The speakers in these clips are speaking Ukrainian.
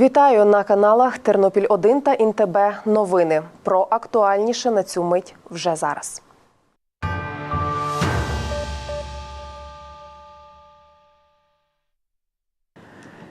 Вітаю на каналах Тернопіль 1 та Інтебе. Новини. Про актуальніше на цю мить вже зараз.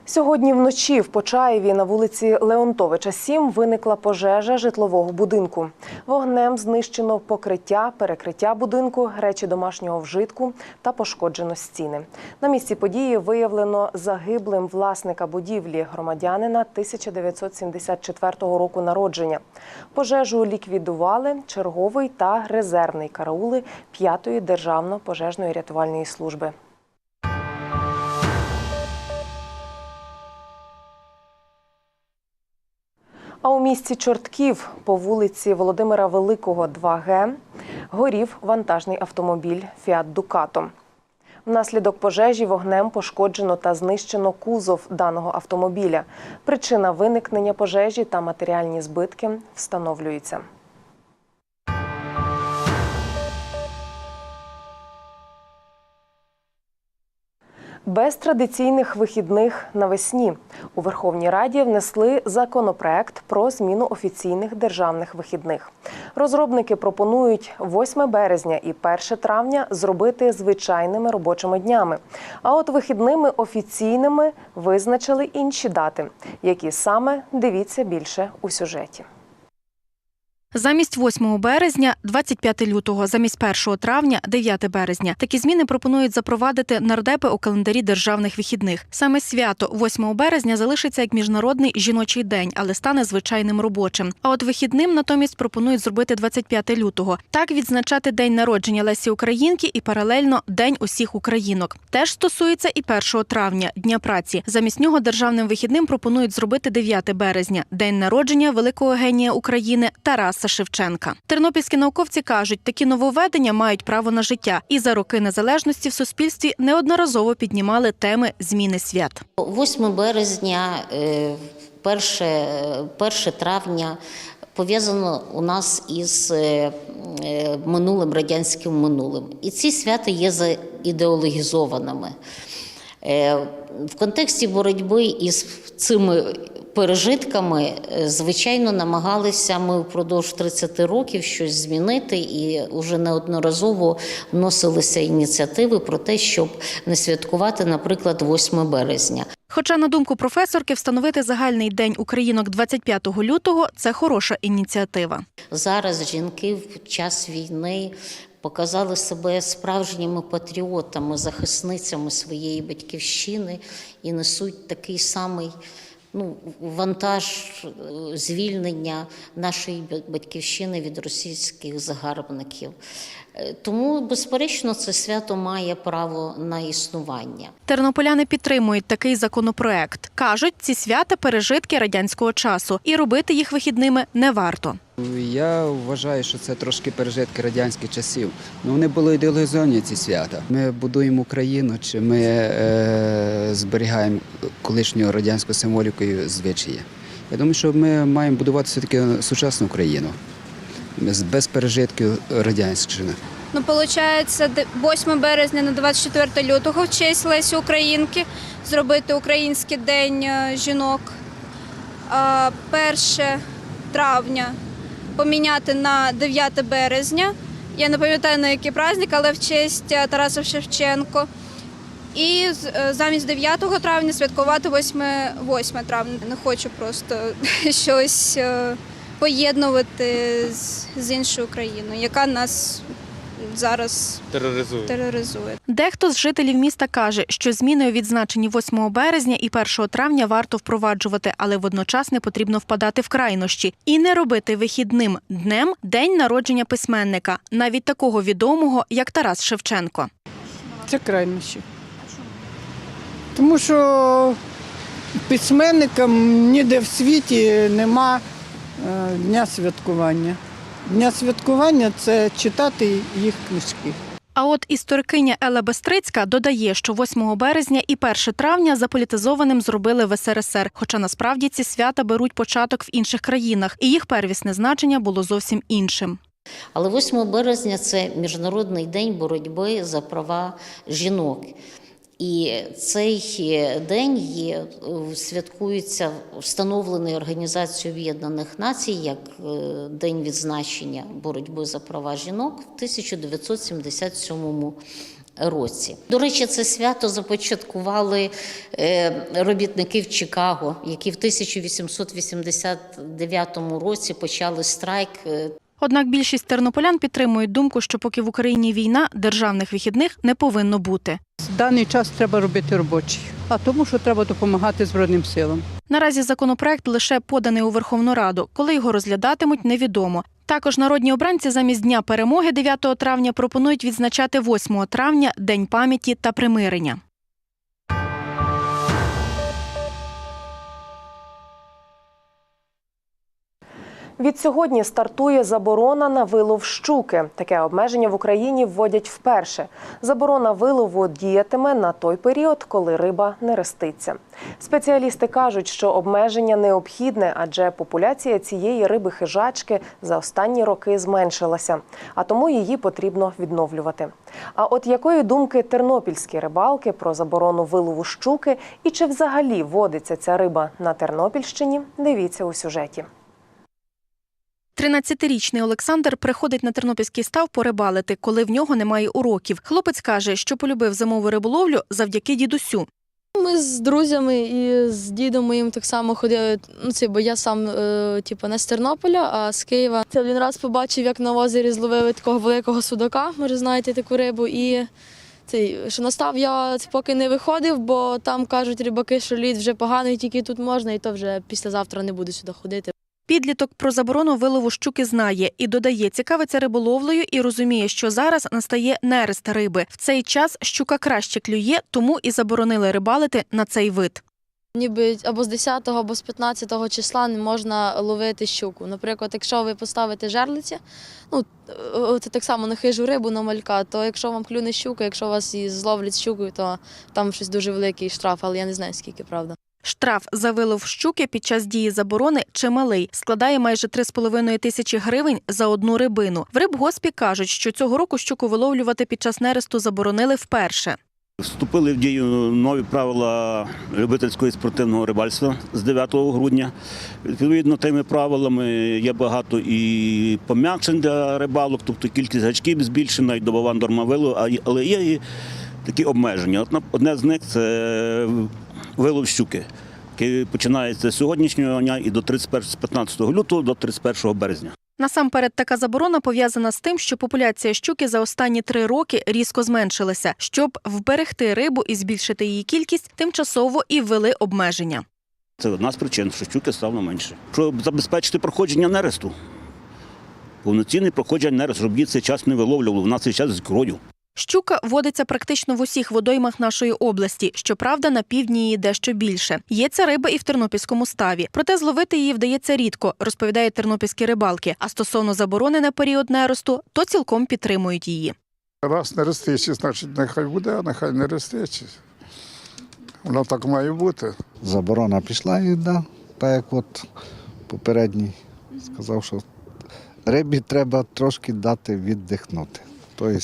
Сьогодні вночі в Почаєві на вулиці Леонтовича 7 виникла пожежа житлового будинку. Вогнем знищено покриття, перекриття будинку, речі домашнього вжитку та пошкоджено стіни. На місці події виявлено загиблим власника будівлі громадянина 1974 року народження. Пожежу ліквідували черговий та резервний караули 5-ї державно-пожежної рятувальної служби. А у місті Чортків по вулиці Володимира Великого, 2Г горів вантажний автомобіль Фіат Дукато. Внаслідок пожежі вогнем пошкоджено та знищено кузов даного автомобіля. Причина виникнення пожежі та матеріальні збитки встановлюються. Без традиційних вихідних навесні у Верховній Раді внесли законопроект про зміну офіційних державних вихідних. Розробники пропонують 8 березня і 1 травня зробити звичайними робочими днями. А от вихідними офіційними визначили інші дати, які саме дивіться більше у сюжеті. Замість 8 березня, 25 лютого, замість 1 травня, 9 березня. Такі зміни пропонують запровадити нардепи у календарі державних вихідних. Саме свято 8 березня залишиться як міжнародний жіночий день, але стане звичайним робочим. А от вихідним натомість пропонують зробити 25 лютого. Так відзначати день народження Лесі Українки і паралельно День усіх українок. Теж стосується і 1 травня, Дня праці. Замість нього державним вихідним пропонують зробити 9 березня, день народження великого генія України Тараса Шевченка. Тернопільські науковці кажуть, такі нововведення мають право на життя, і за роки незалежності в суспільстві неодноразово піднімали теми зміни свят. 8 березня, е, 1, 1 травня пов'язано у нас із е, е, минулим радянським минулим. І ці свята є заідеологізованими. Е, В контексті боротьби із цими пережитками, е, звичайно, намагалися ми впродовж 30 років щось змінити, і вже неодноразово вносилися ініціативи про те, щоб не святкувати, наприклад, 8 березня. Хоча, на думку професорки, встановити загальний день українок 25 лютого це хороша ініціатива. Зараз жінки в час війни показали себе справжніми патріотами, захисницями своєї батьківщини і несуть такий самий ну, вантаж е, звільнення нашої батьківщини від російських загарбників. Е, Тому, безперечно, це свято має право на існування. Тернополяни підтримують такий законопроект. кажуть, ці свята пережитки радянського часу, і робити їх вихідними не варто. Я вважаю, що це трошки пережитки радянських часів. Ну, вони були ідеологізовані ці свята. Ми будуємо Україну, чи ми е, зберігаємо колишню радянську символіку і звичаї. Я думаю, що ми маємо будувати все-таки сучасну Україну без, пережитків радянщини. Ну, получається, 8 березня на 24 лютого в честь Лесі Українки зробити Український день е, жінок. А 1 травня поміняти на 9 березня. Я не пам'ятаю на який праздник, але в честь е, Тараса Шевченко. І е, замість 9 травня святкувати 8, 8 травня. Не хочу просто щось поєднувати з, з іншою країною, яка нас зараз тероризує. тероризує. Дехто з жителів міста каже, що зміни у відзначенні 8 березня і 1 травня варто впроваджувати, але водночас не потрібно впадати в крайнощі і не робити вихідним днем день народження письменника, навіть такого відомого, як Тарас Шевченко. Це крайнощі. Тому що письменникам ніде в світі нема дня святкування. Дня святкування це читати їх книжки. А от історикиня Елла Бестрицька додає, що 8 березня і 1 травня заполітизованим зробили в СРСР, хоча насправді ці свята беруть початок в інших країнах, і їх первісне значення було зовсім іншим. Але 8 березня це міжнародний день боротьби за права жінок. І цей е, день є, е, святкується встановлений Організацією Об'єднаних Націй як е, День відзначення боротьби за права жінок в 1977 році. До речі, це свято започаткували робітники в Чикаго, які в 1889 році почали страйк Однак більшість тернополян підтримують думку, що поки в Україні війна, державних вихідних не повинно бути. Даний час треба робити робочий, а тому, що треба допомагати Збройним силам. Наразі законопроект лише поданий у Верховну Раду. Коли його розглядатимуть, невідомо. Також народні обранці замість дня перемоги 9 травня пропонують відзначати 8 травня День пам'яті та примирення. Відсьогодні стартує заборона на вилов щуки. Таке обмеження в Україні вводять вперше. Заборона вилову діятиме на той період, коли риба не реститься. Спеціалісти кажуть, що обмеження необхідне, адже популяція цієї риби хижачки за останні роки зменшилася, а тому її потрібно відновлювати. А от якої думки тернопільські рибалки про заборону вилову щуки і чи взагалі водиться ця риба на Тернопільщині? Дивіться у сюжеті. 13-річний Олександр приходить на тернопільський став порибалити, коли в нього немає уроків. Хлопець каже, що полюбив зимову риболовлю завдяки дідусю. Ми з друзями і з дідом моїм так само ходили. Ну це бо я сам е, типу, не з Тернополя, а з Києва. Це один раз побачив, як на озері зловили такого великого судака. Може, знаєте таку рибу. І цей, що настав я поки не виходив, бо там кажуть рибаки, що лід вже поганий, тільки тут можна, і то вже післязавтра не буду сюди ходити. Підліток про заборону вилову щуки знає і додає, цікавиться риболовлею і розуміє, що зараз настає нерест риби. В цей час щука краще клює, тому і заборонили рибалити на цей вид. Ніби або з 10 або з 15 числа не можна ловити щуку. Наприклад, якщо ви поставите жерлиці, ну це так само на хижу рибу, на малька, то якщо вам клюне щука, якщо вас і зловлять щукою, то там щось дуже великий штраф, але я не знаю скільки, правда. Штраф за вилов щуки під час дії заборони чималий, складає майже 3,5 тисячі гривень за одну рибину. В рибгоспі кажуть, що цього року щуку виловлювати під час нересту заборонили вперше. Вступили в дію нові правила любительського і спортивного рибальства з 9 грудня. Відповідно, тими правилами є багато і пом'якшень для рибалок, тобто кількість гачків збільшена і добова норма й- але є і такі обмеження. Одне з них це вилов щуки, який починається з сьогоднішнього дня і до 31, з 15 лютого до 31 березня. Насамперед, така заборона пов'язана з тим, що популяція щуки за останні три роки різко зменшилася. Щоб вберегти рибу і збільшити її кількість, тимчасово і ввели обмеження. Це одна з причин, що щуки стало менше. Щоб забезпечити проходження нересту. Повноцінне проходження нересту, щоб її цей час не виловлювали, вона цей час з ікрою. Щука водиться практично в усіх водоймах нашої області. Щоправда, на півдні її дещо більше. Є ця риба і в тернопільському ставі. Проте зловити її вдається рідко, розповідають тернопільські рибалки. А стосовно заборони на період неросту, то цілком підтримують її. Раз не рестичі, значить нехай буде, а нехай не рестичі. Воно так має бути. заборона пішла і да, так як от попередній сказав, що рибі треба трошки дати віддихнути. Тобто,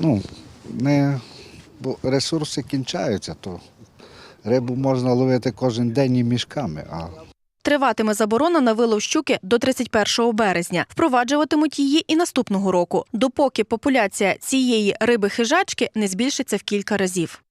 ну, не, бо ресурси кінчаються, то рибу можна ловити кожен день і мішками, а Триватиме заборона на вилов щуки до 31 березня. Впроваджуватимуть її і наступного року, допоки популяція цієї риби-хижачки не збільшиться в кілька разів.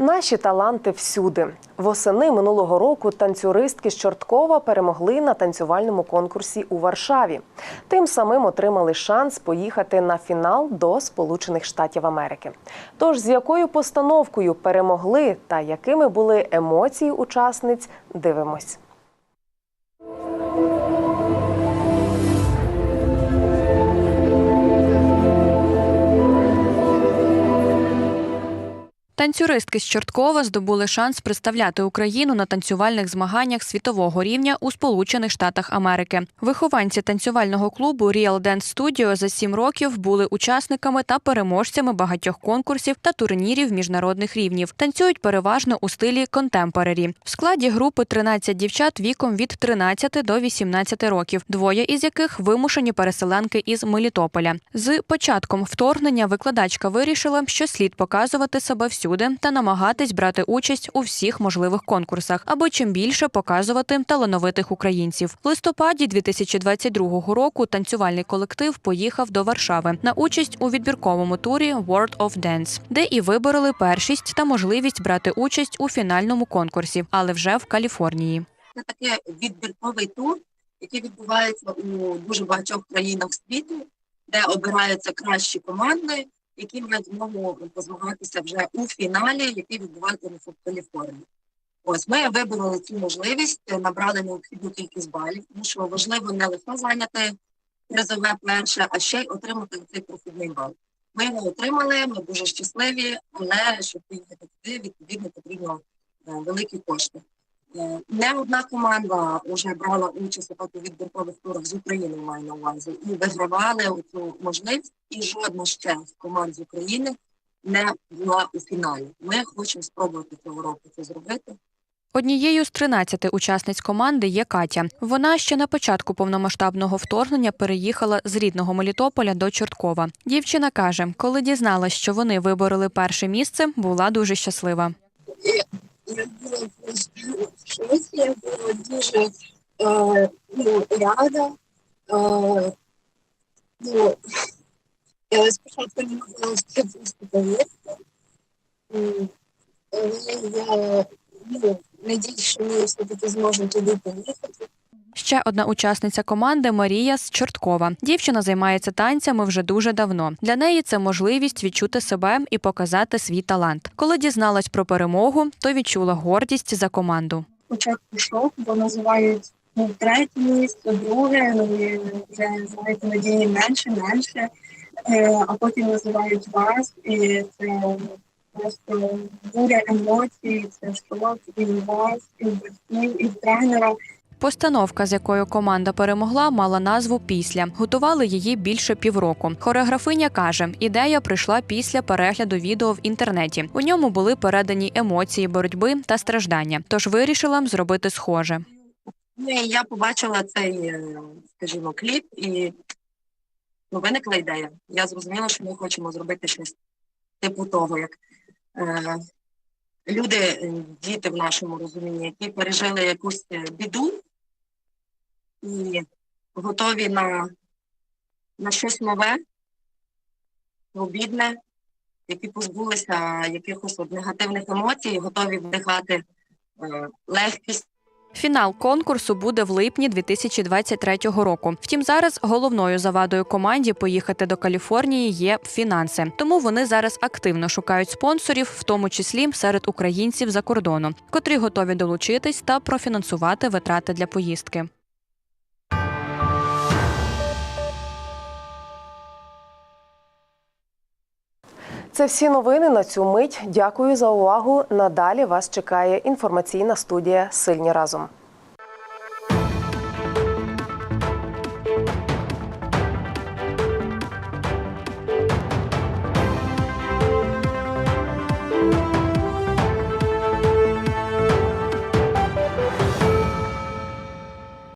Наші таланти всюди. Восени минулого року танцюристки з Чорткова перемогли на танцювальному конкурсі у Варшаві. Тим самим отримали шанс поїхати на фінал до Сполучених Штатів Америки. Тож з якою постановкою перемогли та якими були емоції учасниць, дивимось. Танцюристки з Чорткова здобули шанс представляти Україну на танцювальних змаганнях світового рівня у Сполучених Штатах Америки. Вихованці танцювального клубу Real Dance Studio за сім років були учасниками та переможцями багатьох конкурсів та турнірів міжнародних рівнів. Танцюють переважно у стилі контемпорарі. В складі групи 13 дівчат віком від 13 до 18 років, двоє із яких вимушені переселенки із Мелітополя. З початком вторгнення викладачка вирішила, що слід показувати себе всюди та намагатись брати участь у всіх можливих конкурсах, аби чим більше показувати талановитих українців. В листопаді 2022 року танцювальний колектив поїхав до Варшави на участь у відбірковому турі World of Dance, де і вибороли першість та можливість брати участь у фінальному конкурсі, але вже в Каліфорнії. Це таке відбірковий тур, який відбувається у дуже багатьох країнах світу, де обираються кращі команди, які мають змогу позмагатися вже у фіналі, який відбувається в Каліфорнії. Ось ми вибороли цю можливість, набрали необхідну кількість балів, тому що важливо не лише зайняти призове перше, а ще й отримати цей прохідний бал. Ми його отримали, ми дуже щасливі, але щоб поїхати туди, відповідно потрібно е, великі кошти. Е, Не одна команда вже брала участь у відбіркових турах з України, маю на увазі, і вигравали цю можливість, і жодна ще з команд з України не була у фіналі. Ми хочемо спробувати цього року це зробити. Однією з 13 учасниць команди є Катя. Вона ще на початку повномасштабного вторгнення переїхала з рідного Мелітополя до Чорткова. Дівчина каже, коли дізналась, що вони вибороли перше місце, була дуже щаслива. Я була просто в шоці, я була дуже е, ну, рада. Е, ну, я спочатку не могла в це просто повірити. М, Але я ну, надіюсь, що ми все-таки зможемо туди поїхати. Ще одна учасниця команди Марія з Чорткова. Дівчина займається танцями вже дуже давно. Для неї це можливість відчути себе і показати свій талант. Коли дізналась про перемогу, то відчула гордість за команду. спочатку шок, бо називають ну, третє місце, друге, ну і вже знаєте, надії менше, менше, е, а потім називають вас, і це просто буря емоцій, це шок і вас, і батьків, і тренера. Постановка, з якою команда перемогла, мала назву Після. Готували її більше півроку. Хореографиня каже, ідея прийшла після перегляду відео в інтернеті. У ньому були передані емоції боротьби та страждання. Тож вирішила зробити схоже. Я побачила цей, е, скажімо, кліп, і ну, виникла ідея. Я зрозуміла, що ми хочемо зробити щось типу того, як е, люди, е, діти в нашому розумінні, які пережили якусь е, біду і готові на, на щось нове, обідне, які позбулися якихось от негативних емоцій, готові вдихати е, легкість. Фінал конкурсу буде в липні 2023 року. Втім, зараз головною завадою команді поїхати до Каліфорнії є фінанси. Тому вони зараз активно шукають спонсорів, в тому числі серед українців за кордону, котрі готові долучитись та профінансувати витрати для поїздки. Це всі новини на цю мить. Дякую за увагу. Надалі вас чекає інформаційна студія Сильні разом.